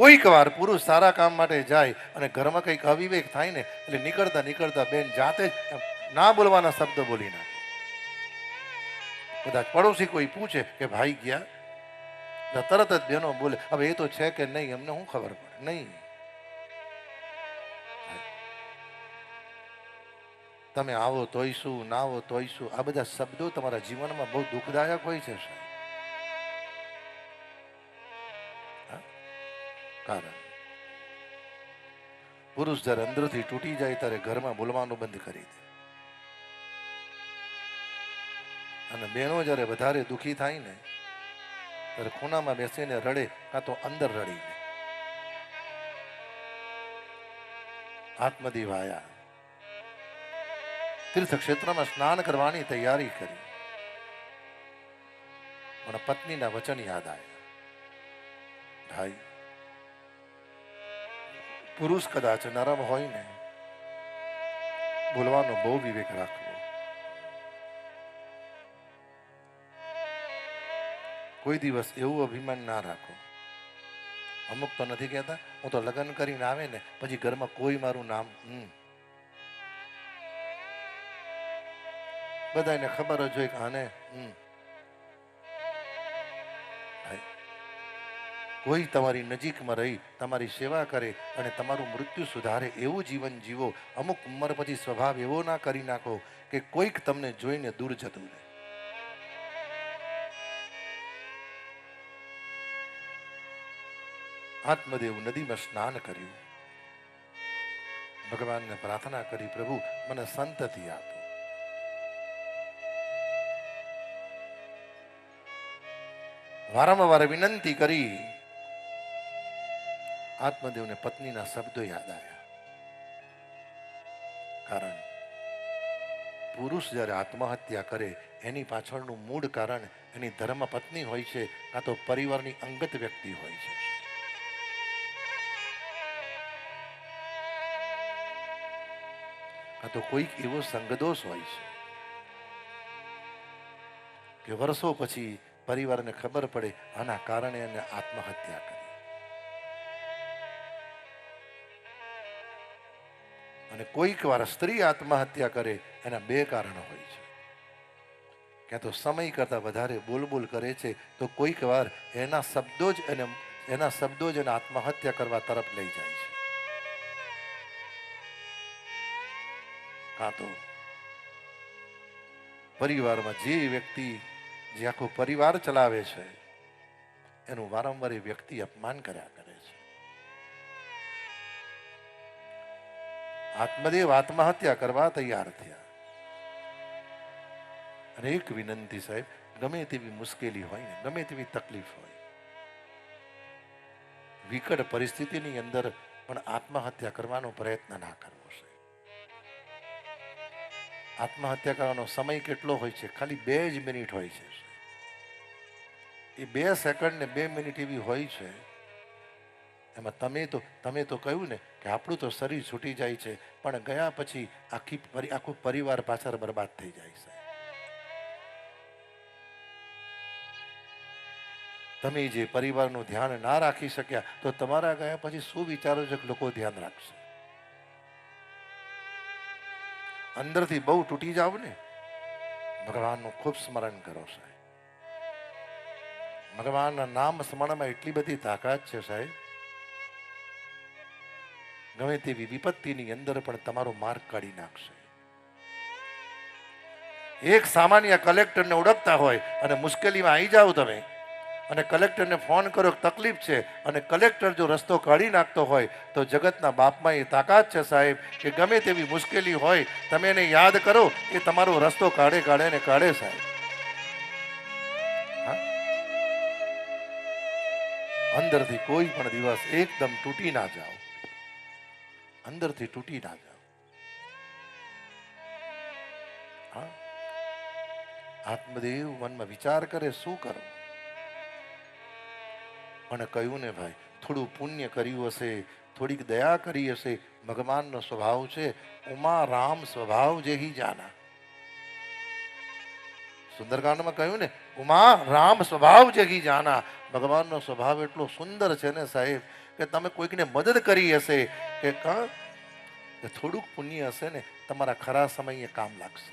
કોઈક વાર પુરુષ સારા કામ માટે જાય અને ઘરમાં કંઈક અવિવેક થાય ને, એટલે નીકળતા નીકળતા બેન જાતે જ ના બોલવાના શબ્દ બોલી નાખે. કદાચ પડોશી કોઈ પૂછે કે ભાઈ ગયા? તરત જ બેનો બોલે, હવે એ તો છે કે નહીં એમને શું ખબર પડે? નહીં. તમે આવો તોય શું, ના આવો તોય શું? આ બધા શબ્દો તમારા જીવનમાં બહુ દુઃખદાયક હોય છે, સાહેબ. કારણ. પુરુષ જ્યારે અંદરથી તૂટી જાય ત્યારે ઘરમાં બોલવાનું બંધ કરી દે. અને બહેનો જ્યારે વધારે દુઃખી થાય ને, ત્યારે ખૂણામાં બેસીને રડે, કાં તો અંદર રડી લે. આત્મદીવ તીર્થક્ષેત્રમાં તીર્થ ક્ષેત્રમાં સ્નાન કરવાની તૈયારી કરી. પણ પત્નીના વચન યાદ આવ્યા. ભાઈ પુરુષ કદાચ નરમ હોય ને બોલવાનો બહુ વિવેક રાખવો. કોઈ દિવસ એવું અભિમાન ના રાખો. અમુક તો નથી કહેતા, હું તો લગ્ન કરીને આવે ને, પછી ઘરમાં કોઈ મારું નામ બધાને ખબર જ હોય કે આને, હમ. કોઈ તમારી નજીકમાં રહી, તમારી સેવા કરે અને તમારું મૃત્યુ સુધારે એવું જીવન જીવો, અમુક ઉંમર પછી સ્વભાવ એવો ના કરી નાખો કે કોઈક તમને જોઈને દૂર જતું રહે. આત્મદેવ નદીમાં સ્નાન કર્યું. ભગવાનને પ્રાર્થના કરી, પ્રભુ, મને સંતતિ આપો. વારંવાર વિનંતી કરી આત્મદેવને પત્નીના શબ્દો યાદ આવ્યા. કારણ પુરુષ જ્યારે આત્મહત્યા કરે, એની પાછળનું મૂળ કારણ એની ધર્મ પત્ની હોય છે, કાં તો પરિવારની અંગત વ્યક્તિ હોય છે. કાં તો કોઈક એવો સંગદોષ હોય છે કે વર્ષો પછી પરિવારને ખબર પડે આના કારણે એને આત્મહત્યા કરી. અને કોઈક વાર સ્ત્રી આત્મહત્યા કરે, એના બે કારણો હોય છે. ક્યાં તો સમય કરતા વધારે બોલ બોલ કરે છે, તો કોઈક વાર એના શબ્દો જ એને, એના શબ્દો જ એને આત્મહત્યા કરવા તરફ લઈ જાય છે. કાં તો પરિવારમાં જે વ્યક્તિ, જે આખો પરિવાર ચલાવે છે, એનું વારંવાર એ વ્યક્તિ અપમાન કર્યા કરે. આત્મદેવ આત્મહત્યા કરવા તૈયાર થયા. અને એક વિનંતી સાહેબ, ગમે તેવી મુશ્કેલી હોય ને, ગમે તેવી તકલીફ હોય. વિકટ પરિસ્થિતિની અંદર પણ આત્મહત્યા કરવાનો પ્રયત્ન ના કરવો છે આત્મહત્યા કરવાનો સમય કેટલો હોય છે? ખાલી બે જ મિનિટ હોય છે એ બે સેકન્ડ ને બે મિનિટ એવી હોય છે એમાં તમે તો તમે તો કહ્યું ને કે આપણું તો શરીર છૂટી જાય છે, પણ ગયા પછી આખી આખું પરિવાર પાછળ બરબાદ થઈ જાય છે. તમે જે પરિવારનું ધ્યાન ના રાખી શક્યા, તો તમારા ગયા પછી શું વિચારો છે લોકો ધ્યાન રાખશે? અંદરથી બહુ તૂટી જાવ ને? ભગવાનનું ખૂબ સ્મરણ કરો સાહેબ. ભગવાનના નામ સ્મરણમાં એટલી બધી તાકાત છે સાહેબ. ગમે તેવી વિપત્તિની અંદર પણ તમારો માર્ગ કાઢી નાખશે. એક સામાન્ય કલેક્ટરને ઓળખતા હોય અને મુશ્કેલીમાં આવી જાઓ તમે અને કલેક્ટરને ફોન કરો, તકલીફ છે અને કલેક્ટર જો રસ્તો કાઢી નાખતો હોય તો જગતના બાપમાં એ તાકાત છે સાહેબ કે ગમે તેવી મુશ્કેલી હોય તમે એને યાદ કરો એ તમારો રસ્તો કાઢે કાઢે ને કાઢે સાહેબ? અંદરથી કોઈ પણ દિવસ એકદમ તૂટી ના જાઓ. અંદરથી તૂટી ના જાઓ આત્મદેવ મનમાં વિચાર કરે શું કરું અને કહ્યું ને ભાઈ થોડું પુણ્ય કર્યું હશે થોડીક દયા કરી હશે ભગવાનનો સ્વભાવ છે ઉમા રામ સ્વભાવ જેહી જાના સુંદરકાંડમાં કહ્યું ને ઉમા રામ સ્વભાવ જગી જાના ભગવાનનો સ્વભાવ એટલો સુંદર છે ને સાહેબ કે તમે કોઈકને મદદ કરી હશે કે કા? થોડુંક પુણ્ય હશે ને, તમારા ખરા સમયે કામ લાગશે.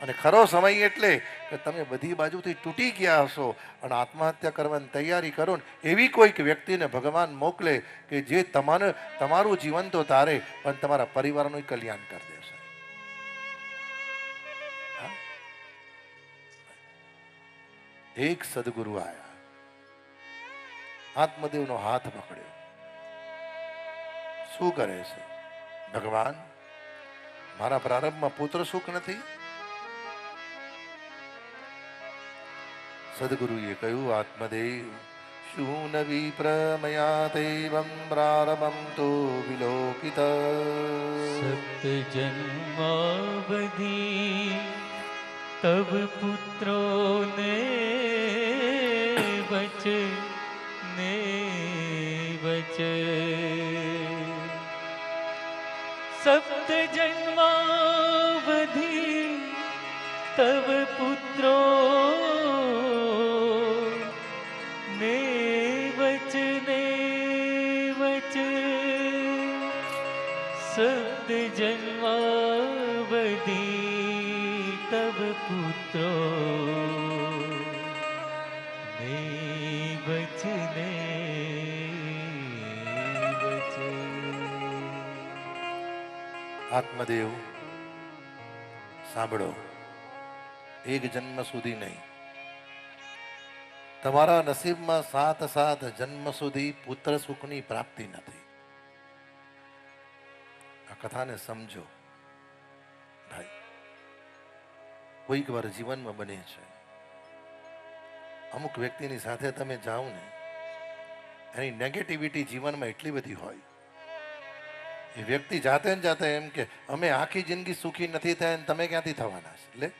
અને ખરો સમય એટલે કે તમે બધી બાજુથી તૂટી ગયા હશો અને આત્મહત્યા કરવાની તૈયારી કરો ને, એવી કોઈક વ્યક્તિને ભગવાન મોકલે કે જે તમારે તમારું જીવન તો તારે, પણ તમારા પરિવારનું કલ્યાણ કરી દેશે. એક સદગુરુ આયા. આત્મદેવનો હાથ પકડ્યો. શું કરે છે? ભગવાન, મારા પ્રારંભમાં પુત્ર સુખ નથી? સદગુરુએ કહ્યું, આત્મદેવ, શું નવી પ્રમયા દૈવમ પ્રારંભમ તો વિલોકિત? સપ્ત જન્માવધિ તબ પુત્રો ને બચ બચ સપ્ત જન્માવધિ તવ પુત્રો ને બચ ને બચ સપ્ત જન્માવધિ તવ પુત્રો આત્મદેવ. સાંભળો, એક જન્મ સુધી નહીં. તમારા નસીબમાં સાત સાત જન્મ સુધી પુત્ર સુખની પ્રાપ્તિ નથી. આ કથાને સમજો, ભાઈ. કોઈક વાર જીવનમાં બને છે. અમુક વ્યક્તિની સાથે તમે જાઓ ને, એની નેગેટિવિટી જીવનમાં એટલી બધી હોય. એ વ્યક્તિ જાતે ને જાતે એમ કે, અમે આખી જિંદગી સુખી નથી થયા ને તમે ક્યાંથી થવાના છે? લે.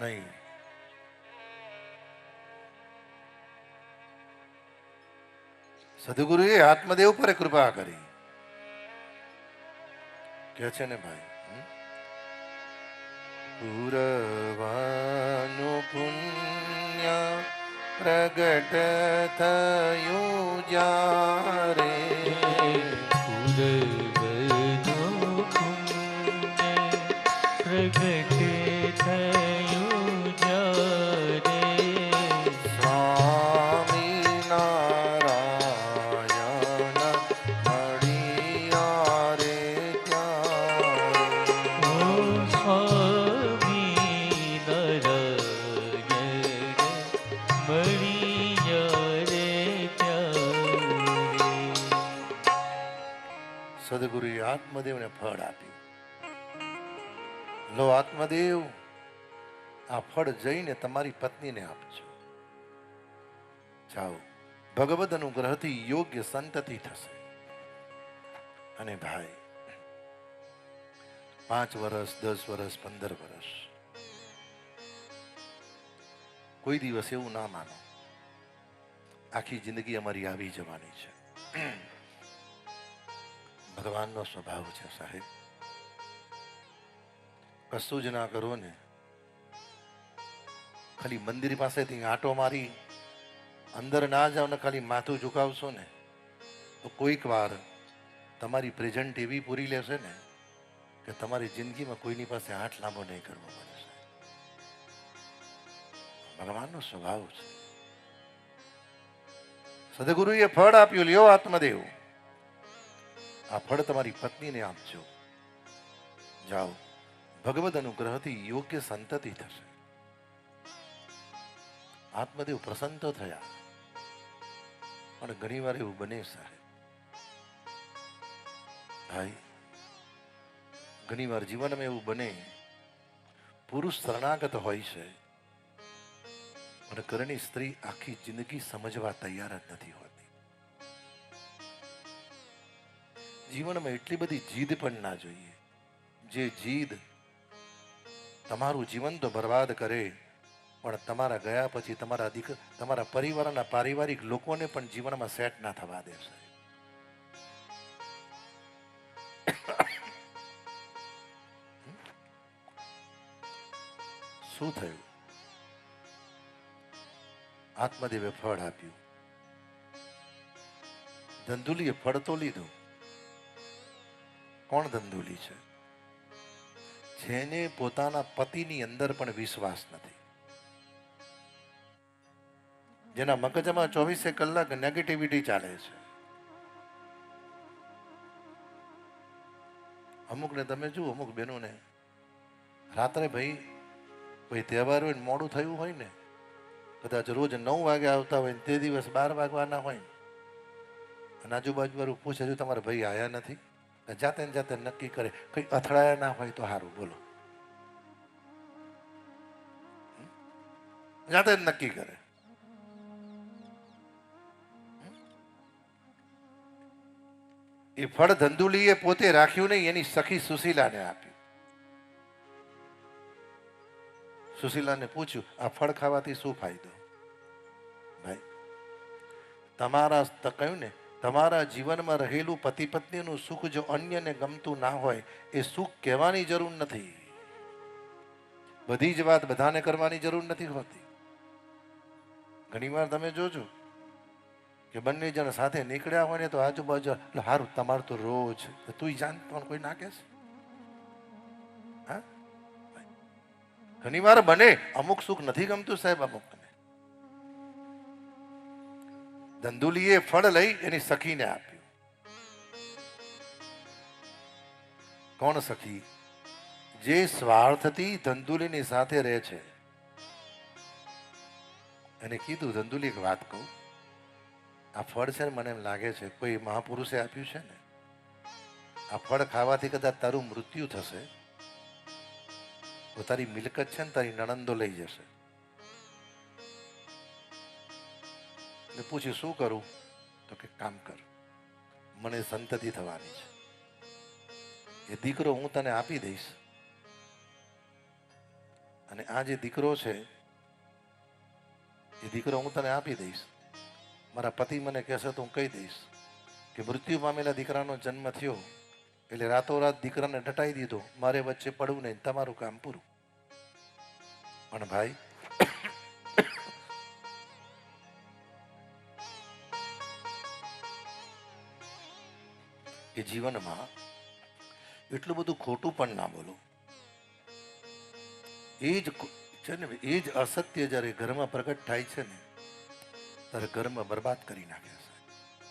નહીં. સદગુરુએ આત્મદેવ પર કૃપા કરી. કે છે ને ભાઈ, હમ? પૂરવાનું પુણ્ય પ્રગટ થયું જ્યારે આત્મદેવને ફળ આપ્યું. લો આત્મદેવ, આ ફળ જઈને તમારી પત્નીને આપજો. જાઓ, ભગવદ અનુગ્રહથી યોગ્ય સંતતિ થશે. અને ભાઈ, પાંચ વર્ષ દસ વર્ષ પંદર વર્ષ કોઈ દિવસ એવું ના માનો. આખી જિંદગી અમારી આવી જવાની છે. ભગવાનનો સ્વભાવ છે સાહેબ. કશું જ ના કરો ને. ખાલી મંદિર પાસેથી આંટો મારી, અંદર ના જાઓ ને ખાલી માથું ઝુકાવશો ને, તો કોઈક વાર તમારી પ્રેઝન્ટ એવી પૂરી લેશે ને કે તમારી જિંદગીમાં કોઈની પાસે હાથ લાંબો નહીં કરવો પડે ભગવાનનો સ્વભાવ છે. સદગુરુએ ફળ આપ્યું, લ્યો આત્મદેવ. આ ફળ તમારી પત્નીને આપજો. જાઓ, ભગવદ અનુગ્રહથી યોગ્ય સંતતિ થશે. આત્મદેવ પ્રસન્ન તો થયા. પણ ઘણી વાર એવું બને સાહેબ. ભાઈ ઘણી વાર જીવનમાં એવું બને, પુરુષ શરણાગત હોય છે, પણ ઘરની સ્ત્રી આખી જિંદગી સમજવા તૈયાર જ નથી હોતી. જીવનમાં એટલી બધી જીદ પણ ના જોઈએ. જે જીદ તમારું જીવન તો બરબાદ કરે, પણ તમારા ગયા પછી તમારા દીક, તમારા પરિવારના પારિવારિક લોકોને પણ જીવનમાં સેટ ના થવા દેશે શું થયું? આત્મદેવે ફળ આપ્યું. ધંધુલીએ ફળ તો લીધું. કોણ ધંધુલી છે? જેને પોતાના પતિની અંદર પણ વિશ્વાસ નથી. જેના મગજમાં ચોવીસે કલાક નેગેટિવિટી ચાલે છે. અમુકને તમે જુઓ, અમુક બહેનોને. રાત્રે ભાઈ કોઈ તહેવાર હોય ને મોડું થયું હોય ને, કદાચ રોજ નવ વાગે આવતા હોય ને તે દિવસ બાર વાગવાના હોય અને આજુબાજુ વાળું પૂછે હજુ તમારા ભાઈ આયા નથી? જાતે ને જાતે નક્કી કરે, કંઈ અથડાયા ના હોય તો સારું બોલો. જાતે જ નક્કી કરે. એ ફળ ધંધુલીએ પોતે રાખ્યું નહીં, એની સખી સુશીલાને આપ્યું સુશીલાને પૂછ્યું, આ ફળ ખાવાથી શું ફાયદો? ભાઈ, તમારા કહ્યું ને તમારા જીવનમાં રહેલું પતિ પત્નીનું સુખ જો અન્યને ગમતું ના હોય, એ સુખ કહેવાની જરૂર નથી. બધી જ વાત બધાને કરવાની જરૂર નથી હોતી. ઘણીવાર તમે જોજો કે બંને જણ સાથે નીકળ્યા હોય ને તો આજુબાજુ, "લે, હારું, તમારું તો રોજ. તો પણ કોઈ ના કહેશે. હા? ઘણી વાર બને, અમુક સુખ નથી ગમતું સાહેબ અમુકને ધંધુલીએ ફળ લઈ એની સખીને આપ્યું. કોણ સખી? જે સ્વાર્થથી ધંધુલીની સાથે રહે છે. એને કીધું, ધંધુલી, એક વાત કહું. આ ફળ છે ને મને એમ લાગે છે, કોઈ મહાપુરુષે આપ્યું છે ને? આ ફળ ખાવાથી કદાચ તારું મૃત્યુ થશે. તો તારી મિલકત છે ને તારી નણંદો લઈ જશે. એટલે પૂછ્યું, શું કરું? તો કે, કામ કર. મને સંતતિ થવાની છે. એ દીકરો હું તને આપી દઈશ. અને આ જે દીકરો છે, એ દીકરો હું તને આપી દઈશ. મારા પતિ મને કહેશે, તો હું કહી દઈશ કે મૃત્યુ પામેલા દીકરાનો જન્મ થયો એટલે રાતોરાત દીકરાને ડટાઈ દીધો. મારે વચ્ચે પડવું નહીં, તમારું કામ પૂરું. પણ ભાઈ એ જીવનમાં એટલું બધું ખોટું પણ ના બોલો. એ જ છે ને, એ જ અસત્ય જ્યારે ઘરમાં પ્રગટ થાય છે ને, ત્યારે ઘરમાં બરબાદ કરી નાખે છે.